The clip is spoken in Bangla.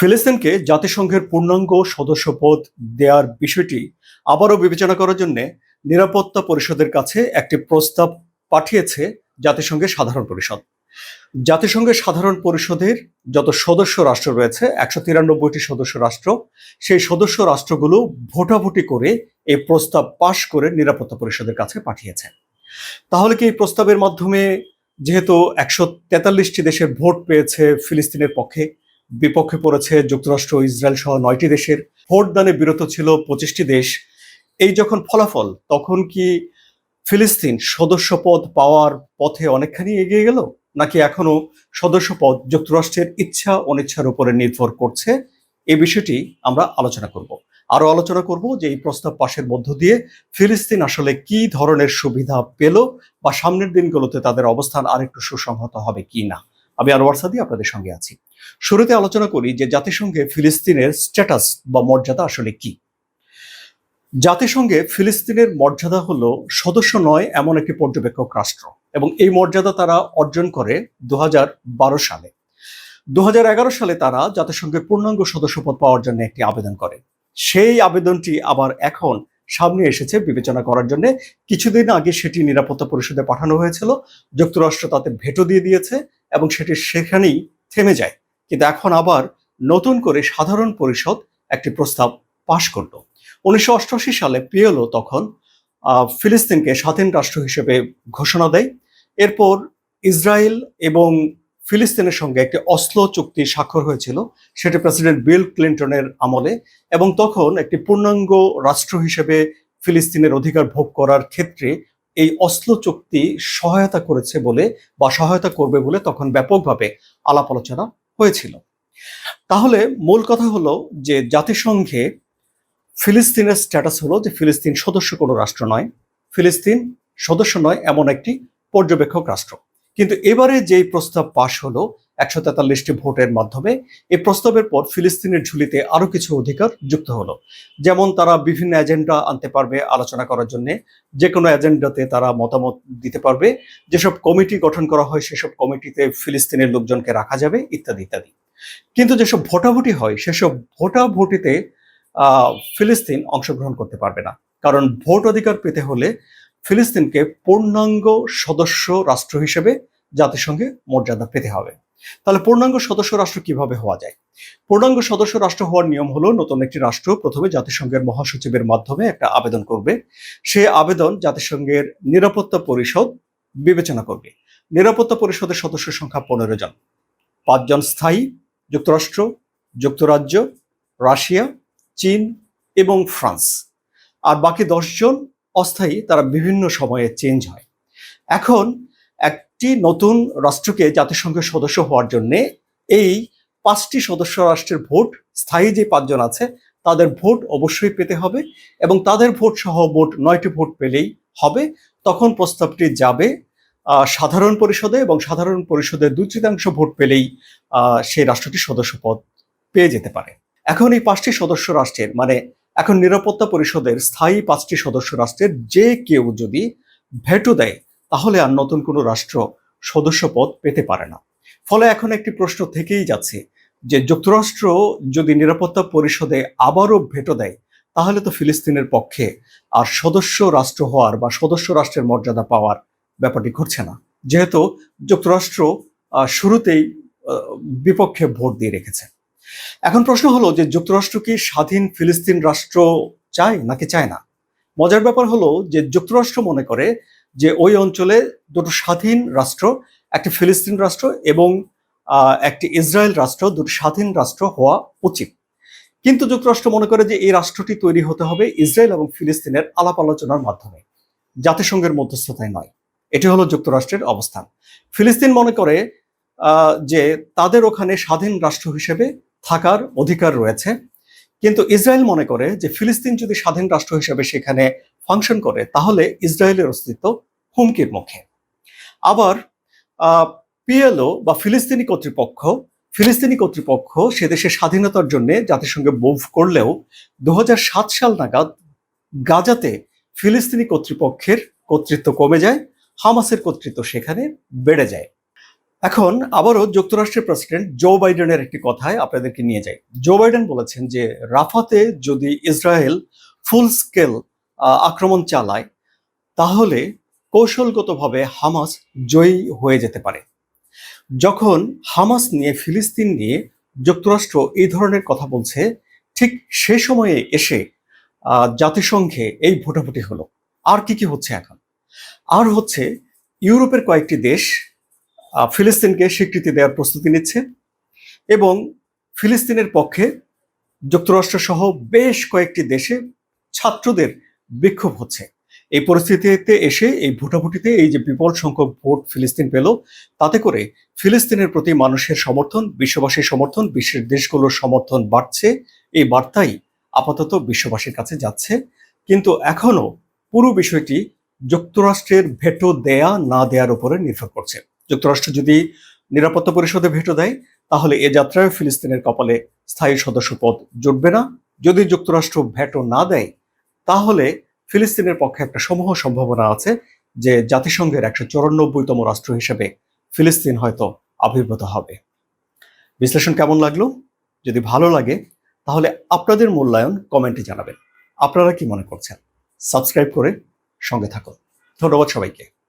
ফিলিস্তিনকে জাতিসংঘের পূর্ণাঙ্গ সদস্যপদ দেওয়ার বিষয়টি আবারও বিবেচনা করার জন্য নিরাপত্তা পরিষদের কাছে একটি প্রস্তাব পাঠিয়েছে জাতিসংঘের সাধারণ পরিষদ। জাতিসংঘের সাধারণ পরিষদের যত সদস্য রাষ্ট্র রয়েছে, একশো তিরানব্বইটি সদস্য রাষ্ট্র, সেই সদস্য রাষ্ট্রগুলো ভোটাভুটি করে এই প্রস্তাব পাশ করে নিরাপত্তা পরিষদের কাছে পাঠিয়েছে। তাহলে কি এই প্রস্তাবের মাধ্যমে যেহেতু একশো তেতাল্লিশটি দেশের ভোট পেয়েছে ফিলিস্তিনের পক্ষে বিপক্ষে পড়েছে যুক্তরাষ্ট্র ইসরায়েল সহ নয়টি দেশের। ভোট দানে বিরত ছিল পঁচিশটি দেশ। এই যখন ফলাফল, তখন কি ফিলিস্তিন সদস্যপদ পাওয়ার পথে অনেকখানি এগিয়ে গেল? নাকি এখনও সদস্যপদ যুক্তরাষ্ট্রের ইচ্ছা অনিচ্ছার উপরে নির্ভর করছে? এই বিষয়টি আমরা আলোচনা করব। আরও আলোচনা করব যে এই প্রস্তাব পাশের মধ্য দিয়ে ফিলিস্তিন আসলে কি ধরনের সুবিধা পেল বা সামনের দিনগুলোতে তাদের অবস্থান আরেকটু সুসংহত হবে কি না আমি আর সাদি আপনাদের সঙ্গে আছি। শুরুতে আলোচনা করি যে জাতিসংঘে ফিলিস্তিনের স্ট্যাটাস বা মর্যাদা আসলে কি। জাতিসংঘে ফিলিস্তিনের মর্যাদা হলো সদস্য নয় এমন একটি পর্যবেক্ষক রাষ্ট্র এবং এই মর্যাদা তারা অর্জন করে দু হাজার বারো সালে। দু হাজার এগারো সালে তারা জাতিসংঘের পূর্ণাঙ্গ সদস্যপদ পাওয়ার জন্য একটি আবেদন করে। সেই আবেদনটি আবার এখন সামনে এসেছে বিবেচনা করার জন্য। কিছুদিন আগে সেটি নিরাপত্তা পরিষদে পাঠানো হয়েছিল। যুক্তরাষ্ট্র তাতে ভেটো দিয়ে দিয়েছে এবং সেটি সেখানেই থেমে যায়। কিন্তু এখন আবার নতুন করে সাধারণ পরিষদ একটি প্রস্তাব পাশ করল। উনিশশো সালে পিএলও তখন ফিলিস্তিনকে স্বাধীন রাষ্ট্র হিসেবে ঘোষণা দেয়। এরপর ইসরায়েল এবং ফিলিস্তিনের সঙ্গে একটি অস্লো চুক্তি স্বাক্ষর হয়েছিল, সেটি প্রেসিডেন্ট বিল ক্লিন্টনের আমলে এবং তখন একটি পূর্ণাঙ্গ রাষ্ট্র হিসেবে ফিলিস্তিনের অধিকার ভোগ করার ক্ষেত্রে এই অস্লো চুক্তি সহায়তা করেছে বলে বা সহায়তা করবে বলে তখন ব্যাপকভাবে আলাপ আলোচনা হয়েছিল। তাহলে মূল কথা হলো যে জাতিসংঘে ফিলিস্তিনের স্ট্যাটাস হলো যে ফিলিস্তিন সদস্য কোনো রাষ্ট্র নয়। ফিলিস্তিন সদস্য নয় এমন একটি পর্যবেক্ষক রাষ্ট্র। কিন্তু এবারে যেই প্রস্তাব পাশ হলো একশো তেতাল্লিশটি ভোটের মাধ্যমে এই প্রস্তাবের পর ফিলিস্তিনের ঝুলিতে আরও কিছু অধিকার যুক্ত হলো। যেমন তারা বিভিন্ন এজেন্ডা আনতে পারবে আলোচনা করার জন্য যে কোনো এজেন্ডাতে তারা মতামত দিতে পারবে, যেসব কমিটি গঠন করা হয় সেসব কমিটিতে ফিলিস্তিনের লোকজনকে রাখা যাবে, ইত্যাদি ইত্যাদি। কিন্তু যেসব ভোটাভুটি হয়, সেসব ভোটাভুটিতে ফিলিস্তিন অংশগ্রহণ করতে পারবে না। কারণ ভোট অধিকার পেতে হলে ফিলিস্তিনকে পূর্ণাঙ্গ সদস্য রাষ্ট্র হিসেবে জাতিসংঘে মর্যাদা পেতে হবে। তাহলে পূর্ণাঙ্গ সদস্য রাষ্ট্র কীভাবে হওয়া যায়? পূর্ণাঙ্গ সদস্য রাষ্ট্র হওয়ার নিয়ম হলো নতুন একটি রাষ্ট্র প্রথমে জাতিসংঘের মহাসচিবের মাধ্যমে একটা আবেদন করবে। সে আবেদন জাতিসংঘের নিরাপত্তা পরিষদ বিবেচনা করবে। নিরাপত্তা পরিষদের সদস্য সংখ্যা পনেরো জন। পাঁচজন স্থায়ী যুক্তরাষ্ট্র, যুক্তরাজ্য, রাশিয়া, চীন এবং ফ্রান্স। আর বাকি দশজন অস্থায়ী, তারা বিভিন্ন সময়ে চেঞ্জ হয়। এখন একটি নতুন রাষ্ট্রকে জাতিসংঘের সদস্য হওয়ার জন্য এই পাঁচটি সদস্য রাষ্ট্রের ভোট স্থায়ী যে পাঁচজন আছে, তাদের ভোট অবশ্যই পেতে হবে এবং তাদের ভোট সহ মোট নয়টি ভোট পেলেই হবে। তখন প্রস্তাবটি যাবে সাধারণ পরিষদে এবং সাধারণ পরিষদের দুই তৃতীয়াংশ ভোট পেলেই সেই রাষ্ট্রটি সদস্যপদ পেয়ে যেতে পারে। এখন এই পাঁচটি সদস্য রাষ্ট্রের মানে এখন নিরাপত্তা পরিষদের স্থায়ী পাঁচটি সদস্য রাষ্ট্রের যে কেউ যদি ভেটো দেয় তাহলে আর নতুন কোনো রাষ্ট্র সদস্যপদ পেতে পারে না। ফলে এখন একটি প্রশ্ন থেকেই যাচ্ছে যে, যুক্তরাষ্ট্র যদি নিরাপত্তা পরিষদে আবারও ভেটো দেয়, তাহলে তো ফিলিস্তিনের পক্ষে আর সদস্য রাষ্ট্র হওয়ার বা সদস্য রাষ্ট্রের মর্যাদা পাওয়ার ব্যাপারটি ঘটছে না। যেহেতু যুক্তরাষ্ট্র শুরুতেই বিপক্ষে ভোট দিয়ে রেখেছে। এখন প্রশ্ন হলো যে, যুক্তরাষ্ট্র কি স্বাধীন ফিলিস্তিন রাষ্ট্র চায় নাকি চায় না? মজার ব্যাপার হলো যে, যুক্তরাষ্ট্র মনে করে যে ওই অঞ্চলে দুটো স্বাধীন রাষ্ট্র, একটি ফিলিস্তিন রাষ্ট্র এবং একটি ইসরায়েল রাষ্ট্র, দুটো স্বাধীন রাষ্ট্র হওয়া উচিত। কিন্তু যুক্তরাষ্ট্র মনে করে যে এই রাষ্ট্রটি তৈরি হতে হবে ইসরায়েল এবং ফিলিস্তিনের আলাপ আলোচনার মাধ্যমে। জাতিসংঘের মধ্যস্থতায় নয়। এটি হলো যুক্তরাষ্ট্রের অবস্থান। ফিলিস্তিন মনে করে যে তাদের ওখানে স্বাধীন রাষ্ট্র হিসেবে থাকার অধিকার রয়েছে। কিন্তু ইসরায়েল মনে করে যে ফিলিস্তিন যদি স্বাধীন রাষ্ট্র হিসেবে সেখানে ফাংশন করে, তাহলে ইসরায়েলের অস্তিত্ব হুমকির মুখে। আবার পিএলও বা ফিলিস্তিনি কর্তৃপক্ষ ফিলিস্তিনি কর্তৃপক্ষ সে দেশের স্বাধীনতার জন্য জাতিসংঘে মুভ করলেও দু হাজার সাত সাল নাগাদ গাজাতে ফিলিস্তিনি কর্তৃপক্ষের কর্তৃত্ব কমে যায়, হামাসের কর্তৃত্ব সেখানে বেড়ে যায়। এখন আবারও যুক্তরাষ্ট্রের প্রেসিডেন্ট জো বাইডেনের একটি কথায় আপনাদেরকে নিয়ে যাই। জো বাইডেন বলেছেন যে, রাফাতে যদি ইসরায়েল ফুল স্কেল আক্রমণ চালায়, তাহলে কৌশলগতভাবে হামাস জয়ী হয়ে যেতে পারে। যখন হামাস নিয়ে, ফিলিস্তিন নিয়ে যুক্তরাষ্ট্র এই ধরনের কথা বলছে, ঠিক সে সময়ে এসে জাতিসংঘে এই ভোটাভুটি হলো। আর কি কি হচ্ছে এখন? আর হচ্ছে, ইউরোপের কয়েকটি দেশ ফিলিস্তিনকে স্বীকৃতি দেওয়ার প্রস্তুতি নিচ্ছে এবং ফিলিস্তিনের পক্ষে যুক্তরাষ্ট্র সহ বেশ কয়েকটি দেশে ছাত্রদের বিক্ষোভ হচ্ছে। এই পরিস্থিতিতে এসে এই ভোটাভুটিতে এই যে বিপুল সংখ্যক ভোট ফিলিস্তিন পেল, তাতে করে ফিলিস্তিনের প্রতি মানুষের সমর্থন, বিশ্ববাসীর সমর্থন, বিশ্বের দেশগুলোর সমর্থন বাড়ছে। এই বার্তাই আপাতত বিশ্ববাসীর কাছে যাচ্ছে। কিন্তু এখনও পুরো বিষয়টি যুক্তরাষ্ট্রের ভেটো দেয়া না দেয়ার উপরে নির্ভর করছে। যুক্তরাষ্ট্র যদি নিরাপত্তা পরিষদে ভেটো দেয়, তাহলে এ যাত্রায় ফিলিস্তিনের কপালে স্থায়ী সদস্য পদ জুটবে না। যদি যুক্তরাষ্ট্র ভেটো না দেয় তাহলে ফিলিস্তিনের পক্ষে একটা সমূহ সম্ভাবনা আছে যে জাতিসংঘের একশো চৌরানব্বইতম রাষ্ট্র হিসেবে ফিলিস্তিন হয়তো আবির্ভূত হবে। বিশ্লেষণ কেমন লাগল? যদি ভালো লাগে, তাহলে আপনাদের মূল্যায়ন কমেন্টে জানাবেন। আপনারা কি মনে করছেন? সাবস্ক্রাইব করে সঙ্গে থাকুন। ধন্যবাদ সবাইকে।